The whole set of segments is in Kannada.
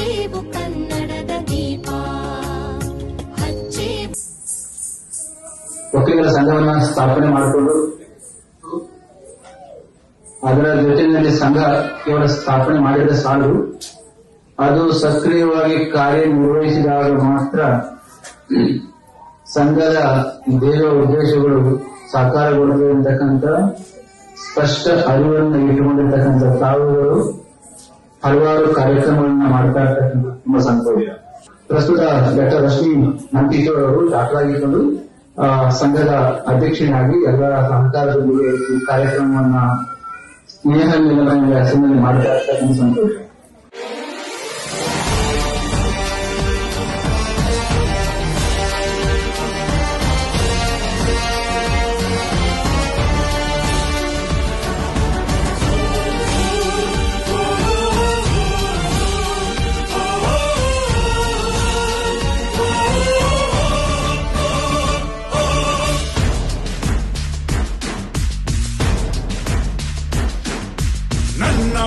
ಹಚ್ಚೇವು ಕನ್ನಡದ ದೀಪ. ವಕೀಲರ ಸಂಘವನ್ನ ಸ್ಥಾಪನೆ ಮಾಡಿಕೊಂಡು ಅದರ ಜೊತೆಯಲ್ಲಿ ಸಂಘ ಕೇವಲ ಸ್ಥಾಪನೆ ಮಾಡಿದ ಸಾಲದು. ಅದು ಸಕ್ರಿಯವಾಗಿ ಕಾರ್ಯನಿರ್ವಹಿಸಿದಾಗ ಮಾತ್ರ ಸಂಘದ ದೇವ ಉದ್ದೇಶಗಳು ಸಾಕಾರಗೊಳ್ಳಬೇಕು ಅಂತಕ್ಕಂಥ ಸ್ಪಷ್ಟ ಅರಿವನ್ನು ಇಟ್ಟುಕೊಂಡಿರ್ತಕ್ಕಂಥ ಹಲವಾರು ಕಾರ್ಯಕ್ರಮಗಳನ್ನ ಮಾಡ್ತಾ ಇರ್ತಕ್ಕಂಥ ತುಂಬಾ ಸಂತೋಷ. ಪ್ರಸ್ತುತ ಡಾಕ್ಟರ್ ರಶ್ಮಿ ನಂದೀಶ್ವರ್ ಅವರು ದಾಖಲಾಗಿಕೊಂಡು ಸಂಘದ ಅಧ್ಯಕ್ಷನಾಗಿ ಎಲ್ಲರ ಸಹಕಾರದೊಂದಿಗೆ ಕಾರ್ಯಕ್ರಮವನ್ನ ಸ್ನೇಹ ನಿಲಯದ ಹೆಸರಿನಲ್ಲಿ ಮಾಡ್ತಾ ಇರ್ತಕ್ಕಂಥ ಸಂತೋಷ.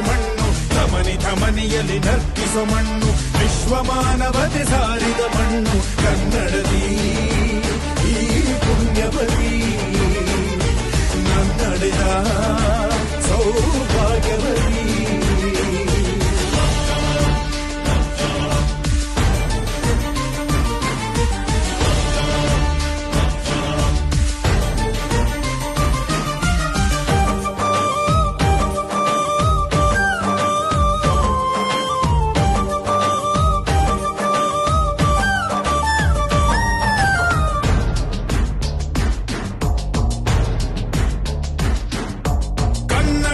ಮಣ್ಣು ಧಮನಿ ಧಮನಿಯಲ್ಲಿ ನರ್ತಿಸೋ ಮಣ್ಣು ವಿಶ್ವಮಾನವತೆ ಸಾರಿದ ಮಣ್ಣು ಕನ್ನಡದಿ ಈ ಪುಣ್ಯವತಿ ನನ್ನಡೆದ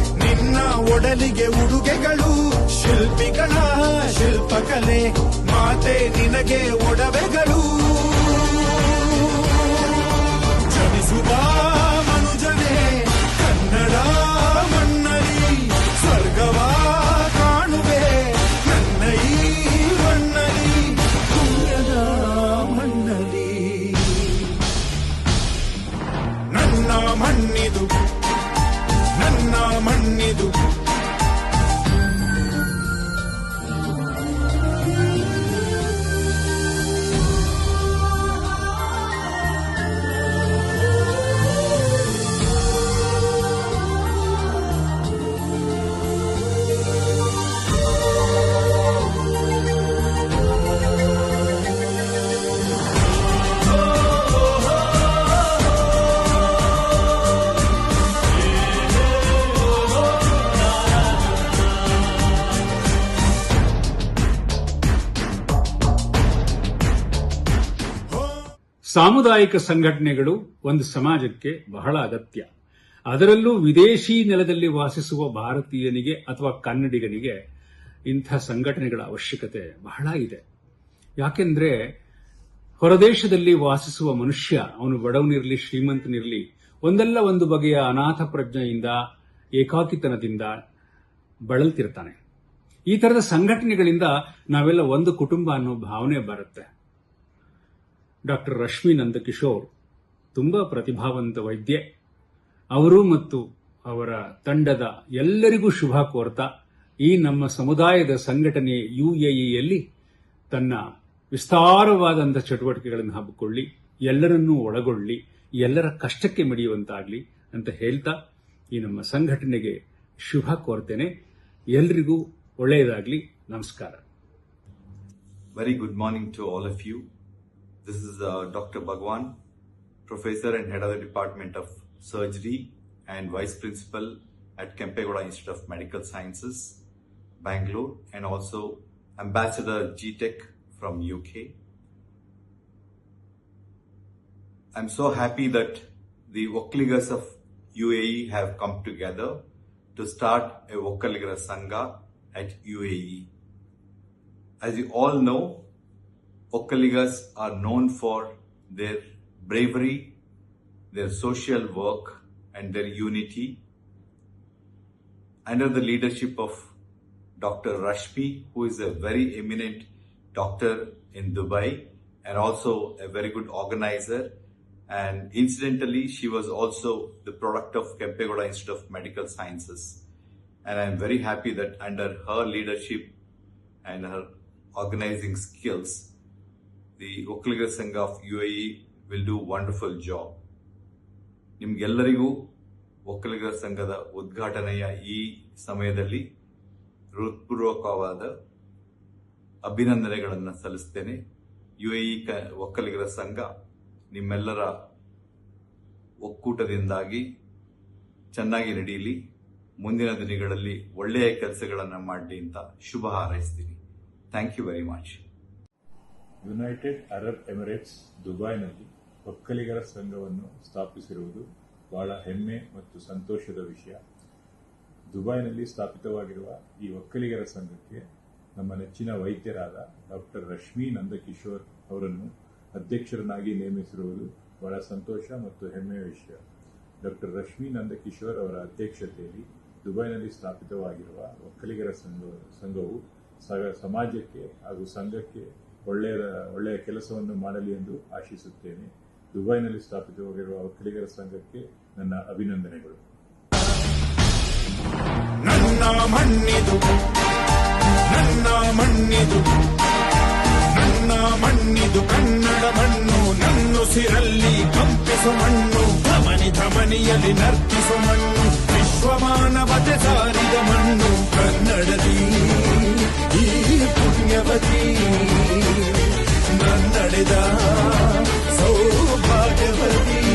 ನಿನ್ನ ಒಡಲಿಗೆ ಉಡುಗೆಗಳು ಶಿಲ್ಪಿಗಳ ಶಿಲ್ಪಕಲೆ ಮಾತೆ ನಿನಗೆ ಒಡವೆಗಳು. ಸಾಮುದಾಯಿಕ ಸಂಘಟನೆಗಳು ಒಂದು ಸಮಾಜಕ್ಕೆ ಬಹಳ ಅಗತ್ಯ. ಅದರಲ್ಲೂ ವಿದೇಶಿ ನೆಲದಲ್ಲಿ ವಾಸಿಸುವ ಭಾರತೀಯನಿಗೆ ಅಥವಾ ಕನ್ನಡಿಗನಿಗೆ ಇಂಥ ಸಂಘಟನೆಗಳ ಅವಶ್ಯಕತೆ ಬಹಳ ಇದೆ. ಯಾಕೆಂದ್ರೆ ಹೊರದೇಶದಲ್ಲಿ ವಾಸಿಸುವ ಮನುಷ್ಯ, ಅವನು ಬಡವನಿರಲಿ, ಶ್ರೀಮಂತನಿರಲಿ, ಒಂದಲ್ಲ ಒಂದು ಬಗೆಯ ಅನಾಥ ಪ್ರಜ್ಞೆಯಿಂದ, ಏಕಾಕಿತನದಿಂದ ಬಳಲ್ತಿರ್ತಾನೆ. ಈ ತರದ ಸಂಘಟನೆಗಳಿಂದ ನಾವೆಲ್ಲ ಒಂದು ಕುಟುಂಬ ಅನ್ನೋ ಭಾವನೆ ಬರುತ್ತೆ. ಡಾಕ್ಟರ್ ರಶ್ಮಿ ನಂದಕಿಶೋರ್ ತುಂಬಾ ಪ್ರತಿಭಾವಂತ ವೈದ್ಯೆ. ಅವರು ಮತ್ತು ಅವರ ತಂಡದ ಎಲ್ಲರಿಗೂ ಶುಭ ಕೋರ್ತಾ, ಈ ನಮ್ಮ ಸಮುದಾಯದ ಸಂಘಟನೆ ಯುಎಇಯಲ್ಲಿ ತನ್ನ ವಿಸ್ತಾರವಾದಂಥ ಚಟುವಟಿಕೆಗಳನ್ನು ಹಬ್ಬಿಕೊಳ್ಳಿ ಎಲ್ಲರನ್ನೂ ಒಳಗೊಳ್ಳಿ, ಎಲ್ಲರ ಕಷ್ಟಕ್ಕೆ ಮಡಿಯುವಂತಾಗಲಿ ಅಂತ ಹೇಳ್ತಾ, ಈ ನಮ್ಮ ಸಂಘಟನೆಗೆ ಶುಭ ಕೋರ್ತೇನೆ. ಎಲ್ರಿಗೂ ಒಳ್ಳೆಯದಾಗಲಿ. ನಮಸ್ಕಾರ. Very good morning to all of you. This is uh, Dr. Bhagwan, Professor and Head of the Department of Surgery and Vice Principal at Kempegoda Institute of Medical Sciences, Bangalore, and also Ambassador GTech from UK. I'm so happy that the Vokaligas of UAE have come together to start a Vokaligra Sangha at UAE. As you all know, Okaligas are known for their bravery, their social work, and their unity. Under the leadership of Dr. Rashmi, who is a very eminent doctor in Dubai and also a very good organizer. And incidentally, she was also the product of Kempegoda Institute of Medical Sciences. And I'm very happy that under her leadership and her organizing skills, the of you of we will do wonderful job ನಿಮ್ಗೆಲ್ಲರಿಗೂ ಒಕ್ಕಲಿಗರ ಸಂಘದ ಉದ್ಘಾಟನೆಯ ಈ ಸಮಯದಲ್ಲಿ ಹೃತ್ಪೂರ್ವಕವಾದ ಅಭಿನಂದನೆಗಳನ್ನು ಸಲ್ಲಿಸ್ತೇನೆ. ಯು ಎ ಕ ಒಕ್ಕಲಿಗರ ಸಂಘ ನಿಮ್ಮೆಲ್ಲರ ಒಕ್ಕೂಟದಿಂದಾಗಿ ಚೆನ್ನಾಗಿ ನಡೆಯಲಿ ಮುಂದಿನ ದಿನಗಳಲ್ಲಿ ಒಳ್ಳೆಯ ಕೆಲಸಗಳನ್ನು ಮಾಡಲಿ ಅಂತ ಶುಭ ಹಾರೈಸ್ತೀನಿ. Thank you very much United Arab Emirates ದುಬೈನಲ್ಲಿ ಒಕ್ಕಲಿಗರ ಸಂಘವನ್ನು ಸ್ಥಾಪಿಸಿರುವುದು ಬಹಳ ಹೆಮ್ಮೆ ಮತ್ತು ಸಂತೋಷದ ವಿಷಯ. ದುಬೈನಲ್ಲಿ ಸ್ಥಾಪಿತವಾಗಿರುವ ಈ ಒಕ್ಕಲಿಗರ ಸಂಘಕ್ಕೆ ನಮ್ಮ ನೆಚ್ಚಿನ ವೈದ್ಯರಾದ ಡಾಕ್ಟರ್ ರಶ್ಮಿ ನಂದಕಿಶೋರ್ ಅವರನ್ನು ಅಧ್ಯಕ್ಷರನ್ನಾಗಿ ನೇಮಿಸಿರುವುದು ಬಹಳ ಸಂತೋಷ ಮತ್ತು ಹೆಮ್ಮೆಯ ವಿಷಯ. ಡಾಕ್ಟರ್ ರಶ್ಮಿ ನಂದಕಿಶೋರ್ ಅವರ ಅಧ್ಯಕ್ಷತೆಯಲ್ಲಿ ದುಬೈನಲ್ಲಿ ಸ್ಥಾಪಿತವಾಗಿರುವ ಒಕ್ಕಲಿಗರ ಸಂಘ, ಸಂಘವು ಸಮಾಜಕ್ಕೆ ಹಾಗೂ ಸಂಘಕ್ಕೆ ಒಳ್ಳೆಯ ಒಳ್ಳೆಯ ಕೆಲಸವನ್ನು ಮಾಡಲಿ ಎಂದು ಆಶಿಸುತ್ತೇನೆ. ದುಬೈನಲ್ಲಿ ಸ್ಥಾಪಿತವಾಗಿರುವ ಒಕ್ಕಲಿಗರ ಸಂಘಕ್ಕೆ ನನ್ನ ಅಭಿನಂದನೆಗಳು. ನನ್ನ ಮಣ್ಣಿದು ನನ್ನ ಮಣ್ಣಿದು ನನ್ನ ಮಣ್ಣಿದು ಕನ್ನಡ ಮಣ್ಣು ನನ್ನುಸಿರಲ್ಲಿ ಕಂಪಿಸು ಮಣ್ಣು, ಧಮನಿ ಧಮನಿಯಲ್ಲಿ ನರ್ತಿಸು ಮಣ್ಣು. ವಿಶ್ವಮಾನವತೆ ಸಾರಿದ ಮಣ್ಣು ಕನ್ನಡದಿ. ಈ ಪುಣ್ಯವತಿ ನನ್ನಡೆದ ಸೌಭಾಗ್ಯವತಿ.